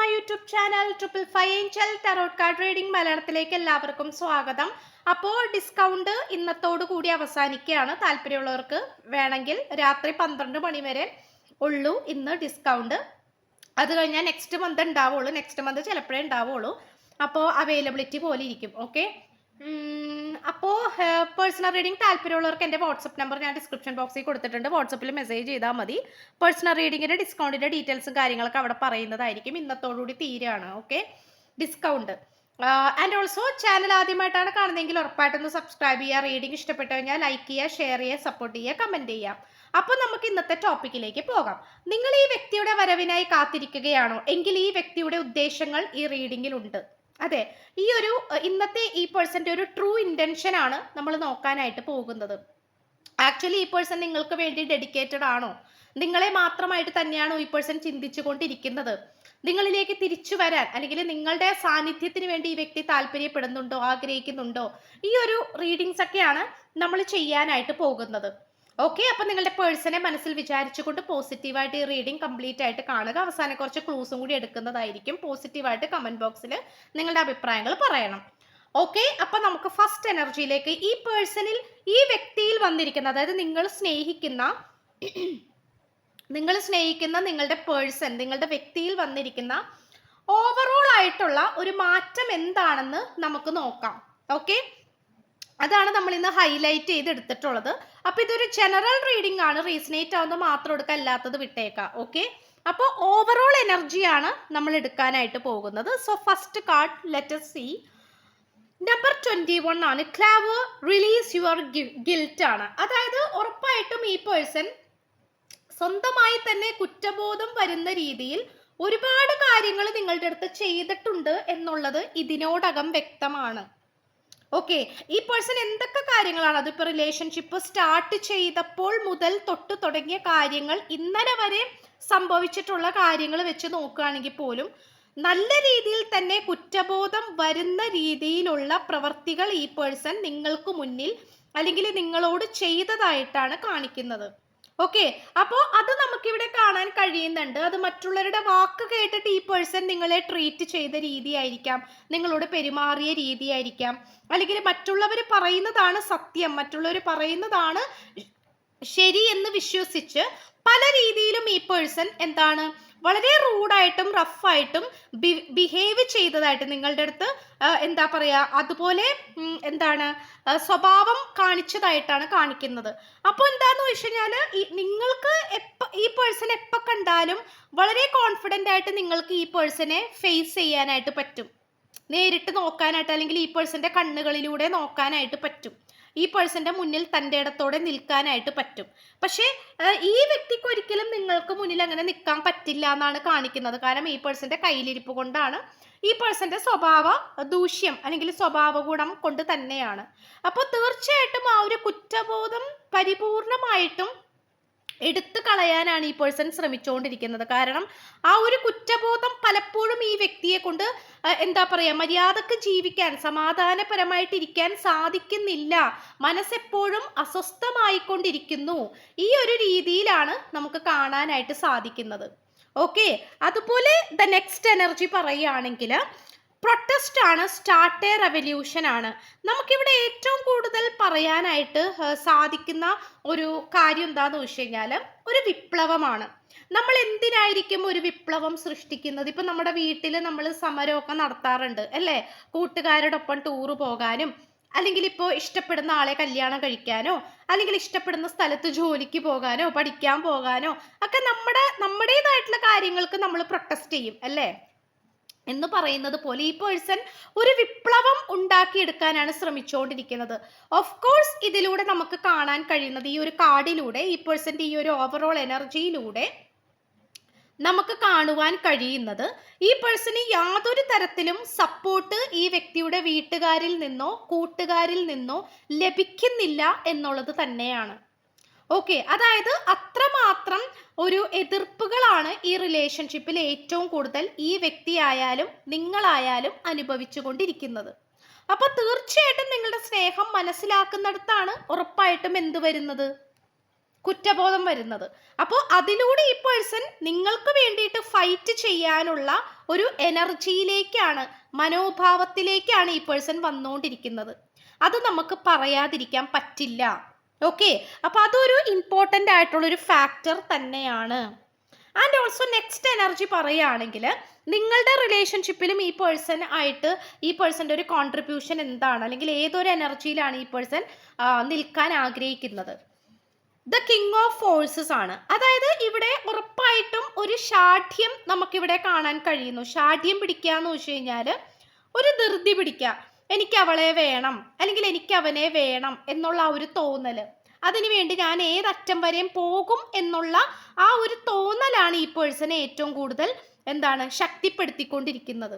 My YouTube channel triple angel tarot card reading മലയാളത്തിലേക്ക് എല്ലാവർക്കും സ്വാഗതം. അപ്പോൾ ഡിസ്കൗണ്ട് ഇന്നത്തോടു കൂടി അവസാനിക്കുകയാണ്. താല്പര്യമുള്ളവർക്ക് വേണമെങ്കിൽ രാത്രി പന്ത്രണ്ട് മണി വരെ ഉള്ളൂ ഇന്ന് ഡിസ്കൗണ്ട് അത് കഴിഞ്ഞാൽ നെക്സ്റ്റ് മന്ത് ഉണ്ടാവുള്ളൂ. നെക്സ്റ്റ് മന്ത് ചിലപ്പോഴേ ഉണ്ടാവുള്ളൂ. അപ്പോൾ അവൈലബിലിറ്റി പോലെ ഇരിക്കും. ഓക്കെ അപ്പോൾ പേഴ്സണൽ റീഡിംഗ് താല്പര്യമുള്ളവർക്ക് എന്റെ വാട്സപ്പ് നമ്പർ ഞാൻ ഡിസ്ക്രിപ്ഷൻ ബോക്സിൽ കൊടുത്തിട്ടുണ്ട്. വാട്സപ്പിൽ മെസ്സേജ് ചെയ്താൽ മതി. പേഴ്സണൽ റീഡിങ്ങിന്റെ ഡിസ്കൗണ്ടിന്റെ ഡീറ്റെയിൽസും കാര്യങ്ങളൊക്കെ അവിടെ പറയുന്നതായിരിക്കും. ഇന്നത്തോടുകൂടി തീരെയാണ് okay discount and also channel ആദ്യമായിട്ടാണ് കാണുന്നതെങ്കിൽ ഉറപ്പായിട്ടൊന്ന് സബ്സ്ക്രൈബ് ചെയ്യുക. റീഡിംഗ് ഇഷ്ടപ്പെട്ടു കഴിഞ്ഞാൽ ലൈക്ക് ചെയ്യുക ഷെയർ ചെയ്യുക സപ്പോർട്ട് ചെയ്യുക കമന്റ് ചെയ്യാം അപ്പോൾ നമുക്ക് ഇന്നത്തെ ടോപ്പിക്കിലേക്ക് പോകാം. നിങ്ങൾ ഈ വ്യക്തിയുടെ വരവിനായി കാത്തിരിക്കുകയാണോ? എങ്കിൽ ഈ വ്യക്തിയുടെ ഉദ്ദേശങ്ങൾ ഈ റീഡിങ്ങിലുണ്ട് അതെ ഈ ഒരു ഇന്നത്തെ ഈ പേഴ്സന്റെ ഒരു ട്രൂ ഇന്റൻഷൻ ആണ് നമ്മൾ നോക്കാനായിട്ട് പോകുന്നത്. ആക്ച്വലി ഈ പേഴ്സൺ നിങ്ങൾക്ക് വേണ്ടി ഡെഡിക്കേറ്റഡ് ആണോ? നിങ്ങളെ മാത്രമായിട്ട് തന്നെയാണോ ഈ പേഴ്സൺ ചിന്തിച്ചു കൊണ്ടിരിക്കുന്നത്? നിങ്ങളിലേക്ക് തിരിച്ചു വരാൻ അല്ലെങ്കിൽ നിങ്ങളുടെ സാന്നിധ്യത്തിന് വേണ്ടി ഈ വ്യക്തി താല്പര്യപ്പെടുന്നുണ്ടോ ആഗ്രഹിക്കുന്നുണ്ടോ? ഈ ഒരു റീഡിങ്സ് ഒക്കെയാണ് നമ്മൾ ചെയ്യാനായിട്ട് പോകുന്നത്. ഓക്കെ അപ്പൊ നിങ്ങളുടെ പേഴ്സണെ മനസ്സിൽ വിചാരിച്ചുകൊണ്ട് പോസിറ്റീവായിട്ട് ഈ റീഡിംഗ് കംപ്ലീറ്റ് ആയിട്ട് കാണുക. അവസാനം കുറച്ച് ക്ലൂസും കൂടി എടുക്കുന്നതായിരിക്കും. പോസിറ്റീവായിട്ട് കമന്റ് ബോക്സിൽ നിങ്ങളുടെ അഭിപ്രായങ്ങൾ പറയണം. ഓക്കെ അപ്പൊ നമുക്ക് ഫസ്റ്റ് എനർജിയിലേക്ക് ഈ പേഴ്സണിൽ ഈ വ്യക്തിയിൽ വന്നിരിക്കുന്ന അതായത് നിങ്ങൾ സ്നേഹിക്കുന്ന നിങ്ങൾ സ്നേഹിക്കുന്ന നിങ്ങളുടെ പേഴ്സൺ നിങ്ങളുടെ വ്യക്തിയിൽ വന്നിരിക്കുന്ന ഓവറോൾ ആയിട്ടുള്ള ഒരു മാറ്റം എന്താണെന്ന് നമുക്ക് നോക്കാം. ഓക്കെ അതാണ് നമ്മൾ ഇന്ന് ഹൈലൈറ്റ് ചെയ്ത് എടുത്തിട്ടുള്ളത് അപ്പൊ ഇതൊരു ജനറൽ റീഡിംഗ് ആണ്. റീസണേറ്റ് ആവുന്ന മാത്രം എടുക്കുക അല്ലാത്തത് വിട്ടേക്കാം. ഓക്കെ അപ്പോൾ ഓവറോൾ എനർജിയാണ് നമ്മൾ എടുക്കാനായിട്ട് പോകുന്നത്. So first card letter C number twenty one ആണ്. ക്ലാവ് റിലീസ് യുവർ ഗിൽറ്റ് ആണ്. അതായത് ഉറപ്പായിട്ടും ഈ പേഴ്സൺ സ്വന്തമായി തന്നെ കുറ്റബോധം വരുന്ന രീതിയിൽ ഒരുപാട് കാര്യങ്ങൾ നിങ്ങളുടെ അടുത്ത് ചെയ്തിട്ടുണ്ട് എന്നുള്ളത് ഇതിനോടകം വ്യക്തമാണ്. ഓക്കെ ഈ പേഴ്സൺ എന്തൊക്കെ കാര്യങ്ങളാണ്? അതിപ്പോൾ റിലേഷൻഷിപ്പ് സ്റ്റാർട്ട് ചെയ്തപ്പോൾ മുതൽ തൊട്ട് തുടങ്ങിയ കാര്യങ്ങൾ ഇന്നലെ വരെ സംഭവിച്ചിട്ടുള്ള കാര്യങ്ങൾ വെച്ച് നോക്കുകയാണെങ്കിൽ പോലും നല്ല രീതിയിൽ തന്നെ കുറ്റബോധം വരുന്ന രീതിയിലുള്ള പ്രവർത്തികൾ ഈ പേഴ്സൺ നിങ്ങൾക്ക് മുന്നിൽ അല്ലെങ്കിൽ നിങ്ങളോട് ചെയ്തതായിട്ടാണ് കാണിക്കുന്നത്. ഓക്കെ അപ്പോൾ അത് നമുക്കിവിടെ കാണാൻ കഴിയുന്നുണ്ട്. അത് മറ്റുള്ളവരുടെ വാക്ക് കേട്ടിട്ട് ഈ പേഴ്സൺ നിങ്ങളെ ട്രീറ്റ് ചെയ്ത രീതിയായിരിക്കാം. നിങ്ങളോട് പെരുമാറിയ രീതിയായിരിക്കാം. അല്ലെങ്കിൽ മറ്റുള്ളവർ പറയുന്നതാണ് സത്യം. മറ്റുള്ളവർ പറയുന്നതാണ് ശരി എന്ന് വിശ്വസിച്ച് പല രീതിയിലും ഈ പേഴ്സൺ എന്താണ് വളരെ റൂഡായിട്ടും റഫായിട്ടും ബിഹേവ് ചെയ്തതായിട്ട് നിങ്ങളുടെ അടുത്ത് എന്താ പറയുക അതുപോലെ എന്താണ് സ്വഭാവം കാണിച്ചതായിട്ടാണ് കാണിക്കുന്നത്. അപ്പോൾ എന്താന്ന് വെച്ച് കഴിഞ്ഞാൽ നിങ്ങൾക്ക് എപ്പ ഈ പേഴ്സൺ എപ്പോൾ കണ്ടാലും വളരെ കോൺഫിഡന്റ് ആയിട്ട് നിങ്ങൾക്ക് ഈ പേഴ്സണെ ഫേസ് ചെയ്യാനായിട്ട് പറ്റും. നേരിട്ട് നോക്കാനായിട്ട് അല്ലെങ്കിൽ ഈ പേഴ്സന്റെ കണ്ണുകളിലൂടെ നോക്കാനായിട്ട് പറ്റും. ഈ പേഴ്സന്റെ മുന്നിൽ തന്റെ ഇടത്തോടെ നിൽക്കാനായിട്ട് പറ്റും. പക്ഷേ ഈ വ്യക്തിക്ക് ഒരിക്കലും നിങ്ങൾക്ക് മുന്നിൽ അങ്ങനെ നിൽക്കാൻ പറ്റില്ല എന്നാണ് കാണിക്കുന്നത്. കാരണം ഈ പേഴ്സന്റെ കയ്യിലിരിപ്പ് കൊണ്ടാണ് ഈ പേഴ്സന്റെ സ്വഭാവ ദൂഷ്യം അല്ലെങ്കിൽ സ്വഭാവ ഗുണം കൊണ്ട് തന്നെയാണ്. അപ്പോൾ തീർച്ചയായിട്ടും ആ ഒരു കുറ്റബോധം പരിപൂർണമായിട്ടും എടുത്തു കളയാനാണ് ഈ പേഴ്സൺ ശ്രമിച്ചുകൊണ്ടിരിക്കുന്നത് കാരണം ആ ഒരു കുറ്റബോധം പലപ്പോഴും ഈ വ്യക്തിയെ കൊണ്ട് എന്താ പറയാ മര്യാദയ്ക്ക് ജീവിക്കാൻ സമാധാനപരമായിട്ടിരിക്കാൻ സാധിക്കുന്നില്ല. മനസ്സെപ്പോഴും അസ്വസ്ഥമായിക്കൊണ്ടിരിക്കുന്നു. ഈ ഒരു രീതിയിലാണ് നമുക്ക് കാണാനായിട്ട് സാധിക്കുന്നത്. ഓക്കെ അതുപോലെ ദ നെക്സ്റ്റ് എനർജി പറയുകയാണെങ്കിൽ പ്രൊട്ടസ്റ്റ് ആണ് സ്റ്റാർട്ട് എ റെവല്യൂഷൻ ആണ്. നമുക്കിവിടെ ഏറ്റവും കൂടുതൽ പറയാനായിട്ട് സാധിക്കുന്ന ഒരു കാര്യം എന്താന്ന് വെച്ച് കഴിഞ്ഞാൽ ഒരു വിപ്ലവമാണ്. നമ്മൾ എന്തിനായിരിക്കും ഒരു വിപ്ലവം സൃഷ്ടിക്കുന്നത്? ഇപ്പം നമ്മുടെ വീട്ടിൽ നമ്മൾ സമരമൊക്കെ നടത്താറുണ്ട് അല്ലേ? കൂട്ടുകാരോടൊപ്പം ടൂറ് പോകാനും അല്ലെങ്കിൽ ഇപ്പോൾ ഇഷ്ടപ്പെടുന്ന ആളെ കല്യാണം കഴിക്കാനോ അല്ലെങ്കിൽ ഇഷ്ടപ്പെടുന്ന സ്ഥലത്ത് ജോലിക്ക് പോകാനോ പഠിക്കാൻ പോകാനോ ഒക്കെ നമ്മുടെ നമ്മുടേതായിട്ടുള്ള കാര്യങ്ങൾക്ക് നമ്മൾ പ്രൊട്ടസ്റ്റ് ചെയ്യും അല്ലേ? എന്ന് പറയുന്നത് പോലെ ഈ പേഴ്സൺ ഒരു വിപ്ലവം ഉണ്ടാക്കിയെടുക്കാനാണ് ശ്രമിച്ചുകൊണ്ടിരിക്കുന്നത് ഓഫ് കോഴ്സ് ഇതിലൂടെ നമുക്ക് കാണാൻ കഴിയുന്നത് ഈ ഒരു കാർഡിലൂടെ ഈ പേഴ്സന്റെ ഈ ഒരു ഓവറോൾ എനർജിയിലൂടെ നമുക്ക് കാണുവാൻ കഴിയുന്നത് ഈ പേഴ്സണ് യാതൊരു തരത്തിലും സപ്പോർട്ട് ഈ വ്യക്തിയുടെ വീട്ടുകാരിൽ നിന്നോ കൂട്ടുകാരിൽ നിന്നോ ലഭിക്കുന്നില്ല എന്നുള്ളത് തന്നെയാണ്. ഓക്കെ അതായത് അത്രമാത്രം ഒരു എതിർപ്പുകളാണ് ഈ റിലേഷൻഷിപ്പിൽ ഏറ്റവും കൂടുതൽ ഈ വ്യക്തിയായാലും നിങ്ങളായാലും അനുഭവിച്ചു കൊണ്ടിരിക്കുന്നത് അപ്പൊ തീർച്ചയായിട്ടും നിങ്ങളുടെ സ്നേഹം മനസ്സിലാക്കുന്നിടത്താണ് ഉറപ്പായിട്ടും എന്ത് വരുന്നത്? കുറ്റബോധം വരുന്നത്. അപ്പോൾ അതിലൂടെ ഈ പേഴ്സൺ നിങ്ങൾക്ക് വേണ്ടിയിട്ട് ഫൈറ്റ് ചെയ്യാനുള്ള ഒരു എനർജിയിലേക്കാണ് മനോഭാവത്തിലേക്കാണ് ഈ പേഴ്സൺ വന്നുകൊണ്ടിരിക്കുന്നത്. അത് നമുക്ക് പറയാതിരിക്കാൻ പറ്റില്ല. ഓക്കെ അപ്പോൾ അതൊരു ഇമ്പോർട്ടന്റ് ആയിട്ടുള്ളൊരു ഫാക്ടർ തന്നെയാണ്. ആൻഡ് ഓൾസോ നെക്സ്റ്റ് എനർജി പറയുകയാണെങ്കിൽ നിങ്ങളുടെ റിലേഷൻഷിപ്പിലും ഈ പേഴ്സൺ ആയിട്ട് ഈ പേഴ്സന്റെ ഒരു കോൺട്രിബ്യൂഷൻ എന്താണ്? അല്ലെങ്കിൽ ഏതൊരു എനർജിയിലാണ് ഈ പേഴ്സൺ നിൽക്കാൻ ആഗ്രഹിക്കുന്നത്? ദ കിങ് ഓഫ് ഫോഴ്സസ് ആണ്. അതായത് ഇവിടെ ഉറപ്പായിട്ടും ഒരു ഷാഠ്യം നമുക്കിവിടെ കാണാൻ കഴിയുന്നു. ഷാഠ്യം പിടിക്കുക എന്ന് വെച്ച് കഴിഞ്ഞാൽ ഒരു ധൃതി പിടിക്കുക. എനിക്ക് അവളെ വേണം അല്ലെങ്കിൽ എനിക്ക് അവനെ വേണം എന്നുള്ള ആ ഒരു തോന്നൽ. അതിനുവേണ്ടി ഞാൻ ഏതറ്റം വരെയും പോകും എന്നുള്ള ആ ഒരു തോന്നലാണ് ഈ പേഴ്സണെ ഏറ്റവും കൂടുതൽ എന്താണ് ശക്തിപ്പെടുത്തിക്കൊണ്ടിരിക്കുന്നത്.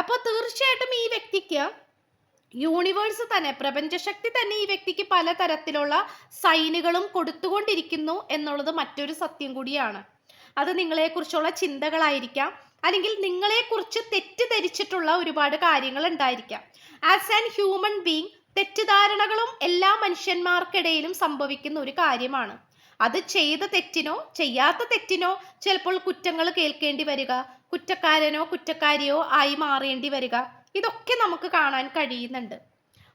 അപ്പോൾ തീർച്ചയായിട്ടും ഈ വ്യക്തിക്ക് യൂണിവേഴ്സ് തന്നെ പ്രപഞ്ചശക്തി തന്നെ ഈ വ്യക്തിക്ക് പലതരത്തിലുള്ള സൈനുകളും കൊടുത്തുകൊണ്ടിരിക്കുന്നു എന്നുള്ളത് മറ്റൊരു സത്യം കൂടിയാണ്. അത് നിങ്ങളെക്കുറിച്ചുള്ള ചിന്തകളായിരിക്കാം. അല്ലെങ്കിൽ നിങ്ങളെക്കുറിച്ച് തെറ്റിദ്ധരിച്ചിട്ടുള്ള ഒരുപാട് കാര്യങ്ങൾ ഉണ്ടായിരിക്കാം ആസ് ആൻ ഹ്യൂമൻ ബീങ് തെറ്റിദ്ധാരണകളും എല്ലാ മനുഷ്യന്മാർക്കിടയിലും സംഭവിക്കുന്ന ഒരു കാര്യമാണ്. അത് ചെയ്ത തെറ്റിനോ ചെയ്യാത്ത തെറ്റിനോ ചിലപ്പോൾ കുറ്റങ്ങൾ കേൾക്കേണ്ടി വരിക കുറ്റക്കാരനോ കുറ്റക്കാരിയോ ആയി മാറേണ്ടി വരിക. ഇതൊക്കെ നമുക്ക് കാണാൻ കഴിയുന്നുണ്ട്.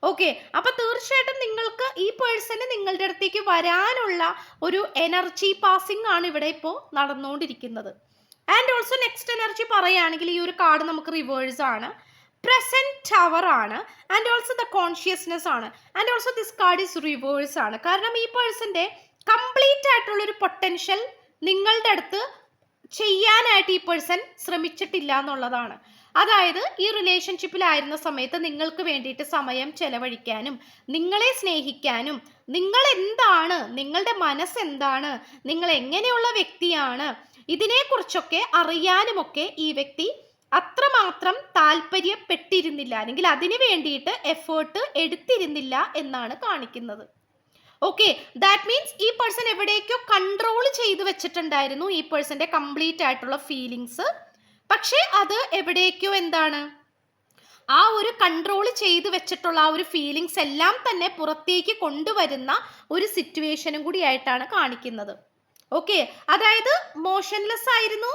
ഓക്കെ അപ്പൊ തീർച്ചയായിട്ടും നിങ്ങൾക്ക് ഈ പേഴ്സണ് നിങ്ങളുടെ അടുത്തേക്ക് വരാനുള്ള ഒരു എനർജി പാസിംഗ് ആണ് ഇവിടെ ഇപ്പോൾ നടന്നുകൊണ്ടിരിക്കുന്നത്. ആൻഡ് ഓൾസോ നെക്സ്റ്റ് എനർജി പറയുകയാണെങ്കിൽ ഈ ഒരു കാർഡ് നമുക്ക് റിവേഴ്സ് ആണ്. പ്രസന്റ് ടവർ ആണ്. ആൻഡ് ഓൾസോ ദ കോൺഷ്യസ്നെസ് ആണ്. And also this card is reverse ആണ്. കാരണം ഈ പേഴ്സന്റെ കംപ്ലീറ്റ് ആയിട്ടുള്ള ഒരു പൊട്ടൻഷ്യൽ നിങ്ങളുടെ അടുത്ത് ചെയ്യാനായിട്ട് ഈ പേഴ്സൺ ശ്രമിച്ചിട്ടില്ല എന്നുള്ളതാണ്. അതായത് ഈ റിലേഷൻഷിപ്പിലായിരുന്ന സമയത്ത് നിങ്ങൾക്ക് വേണ്ടിയിട്ട് സമയം ചെലവഴിക്കാനും നിങ്ങളെ സ്നേഹിക്കാനും നിങ്ങൾ എന്താണ് നിങ്ങളുടെ മനസ്സെന്താണ് നിങ്ങൾ എങ്ങനെയുള്ള വ്യക്തിയാണ് ഇതിനെക്കുറിച്ചൊക്കെ അറിയാനുമൊക്കെ ഈ വ്യക്തി അത്രമാത്രം താല്പര്യപ്പെട്ടിരുന്നില്ല. അല്ലെങ്കിൽ അതിനു വേണ്ടിയിട്ട് എഫേർട്ട് എടുത്തിരുന്നില്ല എന്നാണ് കാണിക്കുന്നത്. ഓക്കെ ദാറ്റ് മീൻസ് ഈ പേഴ്സൺ എവിടേക്കോ കൺട്രോൾ ചെയ്ത് വെച്ചിട്ടുണ്ടായിരുന്നു ഈ പേഴ്സന്റെ കംപ്ലീറ്റ് ആയിട്ടുള്ള ഫീലിങ്സ് പക്ഷേ അത് എവിടേക്കോ എന്താണ്? ആ ഒരു കൺട്രോൾ ചെയ്ത് വെച്ചിട്ടുള്ള ആ ഒരു ഫീലിങ്സ് എല്ലാം തന്നെ പുറത്തേക്ക് കൊണ്ടുവരുന്ന ഒരു സിറ്റുവേഷനും കൂടി ആയിട്ടാണ് കാണിക്കുന്നത്. ഓക്കെ അതായത് മോഷൻലെസ് ആയിരുന്നു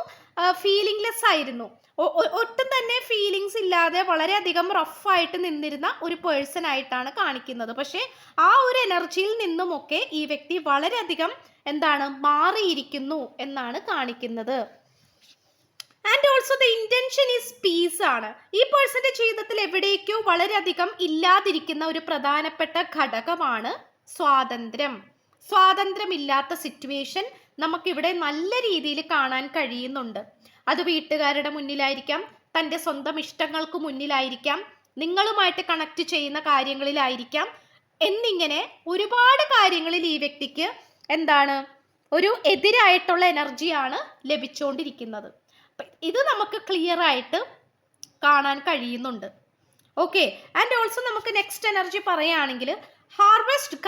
ഫീലിംഗ്ലെസ് ആയിരുന്നു. ഒട്ടും തന്നെ ഫീലിങ്സ് ഇല്ലാതെ വളരെയധികം റഫായിട്ട് നിന്നിരുന്ന ഒരു പേഴ്സൺ ആയിട്ടാണ് കാണിക്കുന്നത്. പക്ഷേ ആ ഒരു എനർജിയിൽ നിന്നുമൊക്കെ ഈ വ്യക്തി വളരെയധികം എന്താണ് മാറിയിരിക്കുന്നു എന്നാണ് കാണിക്കുന്നത്. And also the intention is peace ആണ്. ഈ പേഴ്സന്റെ ജീവിതത്തിൽ എവിടേക്കോ വളരെയധികം ഇല്ലാതിരിക്കുന്ന ഒരു പ്രധാനപ്പെട്ട ഘടകമാണ് സ്വാതന്ത്ര്യം. സ്വാതന്ത്ര്യമില്ലാത്ത സിറ്റുവേഷൻ നമുക്കിവിടെ നല്ല രീതിയിൽ കാണാൻ കഴിയുന്നുണ്ട്. അത് വീട്ടുകാരുടെ മുന്നിലായിരിക്കാം തന്റെ സ്വന്തം ഇഷ്ടങ്ങൾക്ക് മുന്നിലായിരിക്കാം നിങ്ങളുമായിട്ട് കണക്ട് ചെയ്യുന്ന കാര്യങ്ങളിലായിരിക്കാം. എന്നിങ്ങനെ ഒരുപാട് കാര്യങ്ങളിൽ ഈ വ്യക്തിക്ക് എന്താണ് ഒരു എതിരായിട്ടുള്ള എനർജിയാണ് ലഭിച്ചുകൊണ്ടിരിക്കുന്നത്. ഇത് നമുക്ക് ക്ലിയർ ആയിട്ട് കാണാൻ കഴിയുന്നുണ്ട്. ഓക്കെ ആൻഡ് ഓൾസോ നമുക്ക് നെക്സ്റ്റ് എനർജി പറയുകയാണെങ്കിൽ harvest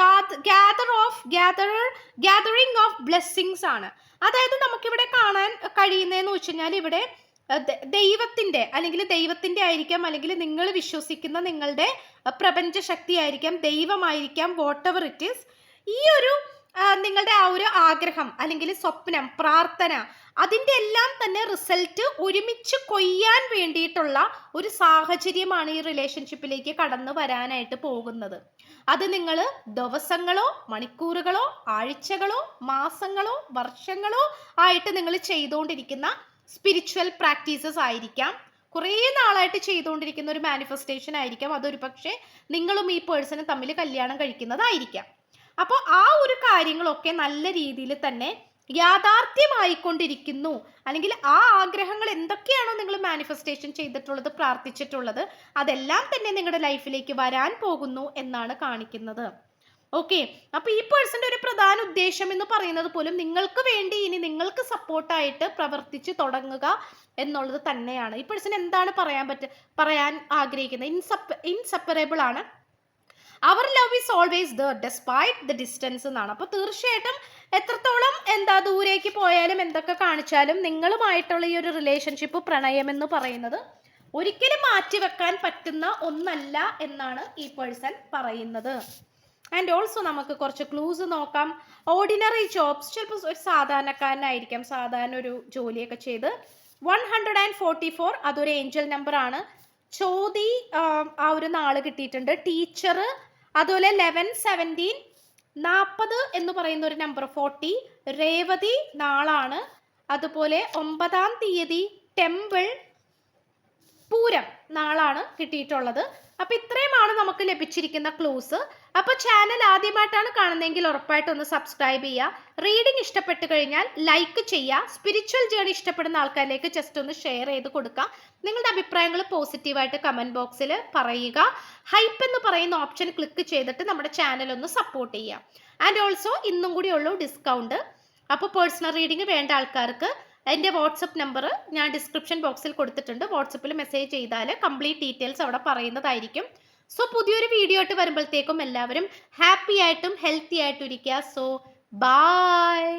gather of gather gathering of blessings ആണ്. അതായത് നമുക്കിവിടെ കാണാൻ കഴിയുന്നതെന്ന് വെച്ച് കഴിഞ്ഞാൽ ഇവിടെ ദൈവത്തിന്റെ അല്ലെങ്കിൽ ദൈവത്തിന്റെ ആയിരിക്കാം അല്ലെങ്കിൽ നിങ്ങൾ വിശ്വസിക്കുന്ന നിങ്ങളുടെ പ്രപഞ്ച ശക്തി ആയിരിക്കാം ദൈവമായിരിക്കാം വാട്ട് എവർ ഇറ്റ് ഈ ഒരു നിങ്ങളുടെ ആ ഒരു ആഗ്രഹം അല്ലെങ്കിൽ സ്വപ്നം പ്രാർത്ഥന അതിന്റെ എല്ലാം തന്നെ റിസൾട്ട് ഒരുമിച്ച് കൊയ്യാൻ വേണ്ടിയിട്ടുള്ള ഒരു സാഹചര്യമാണ് ഈ റിലേഷൻഷിപ്പിലേക്ക് കടന്നു വരാനായിട്ട് പോകുന്നത്. അത് നിങ്ങൾ ദിവസങ്ങളോ മണിക്കൂറുകളോ ആഴ്ചകളോ മാസങ്ങളോ വർഷങ്ങളോ ആയിട്ട് നിങ്ങൾ ചെയ്തുകൊണ്ടിരിക്കുന്ന സ്പിരിച്വൽ പ്രാക്ടീസസ് ആയിരിക്കാം. കുറേ നാളായിട്ട് ചെയ്തുകൊണ്ടിരിക്കുന്ന ഒരു മാനിഫെസ്റ്റേഷൻ ആയിരിക്കാം. അതൊരു പക്ഷേ നിങ്ങളും ഈ പേഴ്സണും തമ്മിൽ കല്യാണം കഴിക്കുന്നതായിരിക്കാം. അപ്പോൾ ആ ഒരു കാര്യങ്ങളൊക്കെ നല്ല രീതിയിൽ തന്നെ യാഥാർത്ഥ്യമായിക്കൊണ്ടിരിക്കുന്നു. അല്ലെങ്കിൽ ആ ആഗ്രഹങ്ങൾ എന്തൊക്കെയാണോ നിങ്ങൾ മാനിഫെസ്റ്റേഷൻ ചെയ്തിട്ടുള്ളത് പ്രാർത്ഥിച്ചിട്ടുള്ളത് അതെല്ലാം തന്നെ നിങ്ങളുടെ ലൈഫിലേക്ക് വരാൻ പോകുന്നു എന്നാണ് കാണിക്കുന്നത്. ഓക്കെ അപ്പൊ ഈ പേഴ്സന്റെ ഒരു പ്രധാന ഉദ്ദേശം എന്ന് പറയുന്നത് പോലും നിങ്ങൾക്ക് വേണ്ടി ഇനി നിങ്ങൾക്ക് സപ്പോർട്ടായിട്ട് പ്രവർത്തിച്ച് തുടങ്ങുക എന്നുള്ളത് തന്നെയാണ്. ഈ പേഴ്സൺ എന്താണ് പറയാൻ പറ്റ പറയാൻ ആഗ്രഹിക്കുന്നത്? ഇൻസപ്പ ഇൻസെപ്പറബിൾ ആണ്. Our love is always the despite the distance എന്നാണ്. അപ്പോൾ തീർച്ചയായിട്ടും എത്രത്തോളം എന്താ ദൂരേക്ക് പോയാലും എന്തൊക്കെ കാണിച്ചാലും നിങ്ങളുമായിട്ടുള്ള ഈ ഒരു റിലേഷൻഷിപ്പ് പ്രണയം എന്ന് പറയുന്നത് ഒരിക്കലും മാറ്റിവെക്കാൻ പറ്റുന്ന ഒന്നല്ല എന്നാണ് ഈ പേഴ്സൺ പറയുന്നത്. ആൻഡ് ഓൾസോ നമുക്ക് കുറച്ച് ക്ലൂസ് നോക്കാം. ഓർഡിനറി ജോബ്സ് ചിലപ്പോൾ ഒരു സാധാരണക്കാരനായിരിക്കാം. സാധാരണ ഒരു ജോലിയൊക്കെ ചെയ്ത് one hundred and forty four അതൊരു ഏഞ്ചൽ നമ്പർ ആണ്. ചോതി ആ ഒരു നാൾ കിട്ടിയിട്ടുണ്ട്. ടീച്ചർ അതുപോലെ ലെവൻ സെവന്റീൻ നാൽപ്പത് എന്ന് പറയുന്ന ഒരു നമ്പർ ഫോർട്ടി രേവതി നാളാണ്. അതുപോലെ ഒമ്പതാം തീയതി ടെമ്പിൾ നാളാണ് കിട്ടിയിട്ടുള്ളത്. അപ്പൊ ഇത്രയുമാണ് നമുക്ക് ലഭിച്ചിരിക്കുന്ന ക്ലൂസ് അപ്പൊ ചാനൽ ആദ്യമായിട്ടാണ് കാണുന്നതെങ്കിൽ ഉറപ്പായിട്ടും ഒന്ന് സബ്സ്ക്രൈബ് ചെയ്യുക. റീഡിംഗ് ഇഷ്ടപ്പെട്ടു കഴിഞ്ഞാൽ ലൈക്ക് ചെയ്യുക. സ്പിരിച്വൽ ജേണി ഇഷ്ടപ്പെടുന്ന ആൾക്കാരിലേക്ക് ജസ്റ്റ് ഒന്ന് ഷെയർ ചെയ്ത് കൊടുക്കുക. നിങ്ങളുടെ അഭിപ്രായങ്ങൾ പോസിറ്റീവായിട്ട് കമന്റ് ബോക്സിൽ പറയുക. ഹൈപ്പ് എന്ന് പറയുന്ന ഓപ്ഷൻ ക്ലിക്ക് ചെയ്തിട്ട് നമ്മുടെ ചാനൽ ഒന്ന് സപ്പോർട്ട് ചെയ്യുക. ആൻഡ് ഓൾസോ ഇന്നും കൂടി ഉള്ളൂ ഡിസ്കൗണ്ട് അപ്പോൾ പേഴ്സണൽ റീഡിംഗ് വേണ്ട ആൾക്കാർക്ക് എന്റെ വാട്സപ്പ് നമ്പർ ഞാൻ ഡിസ്ക്രിപ്ഷൻ ബോക്സിൽ കൊടുത്തിട്ടുണ്ട്. വാട്സപ്പിൽ മെസ്സേജ് ചെയ്താൽ കംപ്ലീറ്റ് ഡീറ്റെയിൽസ് അവിടെ പറയുന്നതായിരിക്കും. സോ പുതിയൊരു വീഡിയോ ആയിട്ട് വരുമ്പോഴത്തേക്കും എല്ലാവരും ഹാപ്പി ആയിട്ടും ഹെൽത്തി ആയിട്ടും ഇരിക്കുക സോ ബായ്.